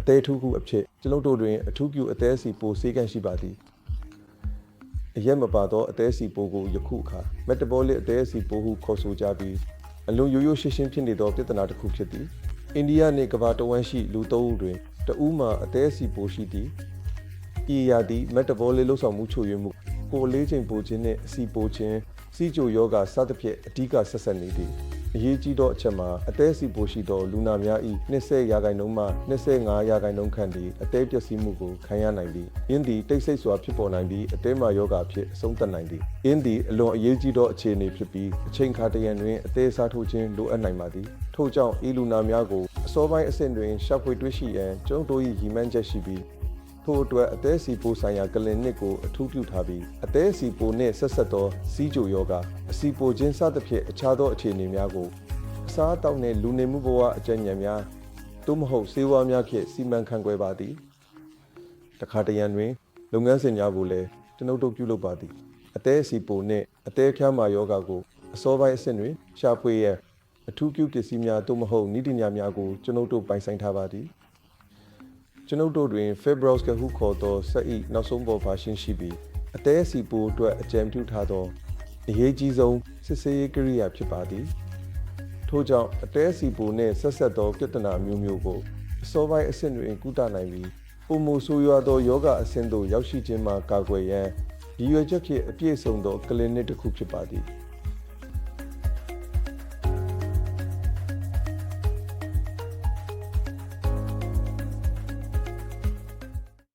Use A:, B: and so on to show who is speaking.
A: အသေးထူးခုအဖြစ်ကျွန်ုပ်တို့တွင်အထူးပြုအသေးစီပိုစေးကန့်ရှိပါသည်အရက်မပါသောအသေးစီပိုကိုယခုအခါ metabolic အသေးစီပိုဟုခေါ်ဆိုကြပြီးအလွန်ရိုးရိုးရှင်းရှင်းဖြစ်နေသောပြဿနာတစ်ခုဖြစ်သည်အိန္ဒိယနှင့်ကမ္ဘာတဝန်းရှိလူသုံးဦးတွင်တဦးမှာအသေးစီပိုရှိသည်ဤရာသည့် metabolic လှုပ်ဆောင်မှုချို့ယွင်းမှုကိုယ်အလေးချိန်ပိုခြင်းနှင့်အစီပိုခြင်းစီကြိုယောဂစသဖြင့်အဓိကဆက်ဆက်နေသည် အရေးကြီးသောအချက်မှာအသေးစီပိုရှိသောလူနာများ၏20ရာခိုင်နှုန်းမှ25ရာခိုင်နှုန်းခန့်သည်အသေးပျက်စီးမှုကိုခံရနိုင်သည်။ယင်းသည်တိတ်ဆိတ်စွာဖြစ်ပေါ်နိုင်ပြီးအသေးမာယောဂဖြစ်အဆုံးသတ်နိုင်သည်။ယင်းသည်အလွန်အရေးကြီးသောအခြေအနေဖြစ်ပြီးအချိန်ခါတရံတွင်အသေးစားထိုးခြင်းလိုအပ်နိုင်ပါသည်။ထို့ကြောင့်ဤလူနာများကိုအစောပိုင်းအဆင့်တွင်ရှာဖွေတွေ့ရှိရန်ကျုံတို့၏ရည်မှန်းချက်ရှိပြီး ထို့အတွက်အသေးစီပိုဆိုင်ရာကလင်နစ်ကိုအထူးပြုထားပြီးအသေးစီပိုနှင့်ဆက်ဆက်သောစီးကြိုယောဂအစီပိုခြင်းစသဖြင့်အခြားသောအခြေအနေများကိုအစားအသောက်နှင့်လူနေမှုဘဝအကျဉ်းဉာဏ်များသို့မဟုတ်စေဝါများဖြင့်စီမံခန့်ခွဲပါသည်တခါတရံတွင် လုပ်ငန်းစဉ်များကိုလည်းကျွန်ုပ်တို့ပြုလုပ်ပါသည်အသေးစီပိုနှင့်အသေးခမ်းမာယောဂကိုအစောပိုင်းအဆင့်တွင်ရှာဖွေရန်အထူးပြုပစ္စည်းများသို့မဟုတ်နိတိညာများကိုကျွန်ုပ်တို့ပိုင်ဆိုင်ထားပါသည် ကျွန်ုပ်တို့တွင် Fibros ကဟုခေါ်သောစက်၏နောက်ဆုံးပေါ် version ရှိပြီးအသေးစီပိုအတွက်အကြံပြုထားသောအရေးကြီးဆုံးစစ်ဆေးရေးကိရိယာဖြစ်ပါသည်ထို့ကြောင့်အသေးစီပိုနှင့်ဆက်ဆက်သောပြဿနာမျိုးမျိုးကိုအစောပိုင်းအဆင့်တွင်ကုသနိုင်ပြီးပုံမဆိုးရွားသောယောဂအဆင့်သို့ရောက်ရှိခြင်းမှာကာကွယ်ရန်ရည်ရွယ်ချက်ဖြင့်အပြည့်စုံသောကလင်နစ်တစ်ခုဖြစ်ပါသည်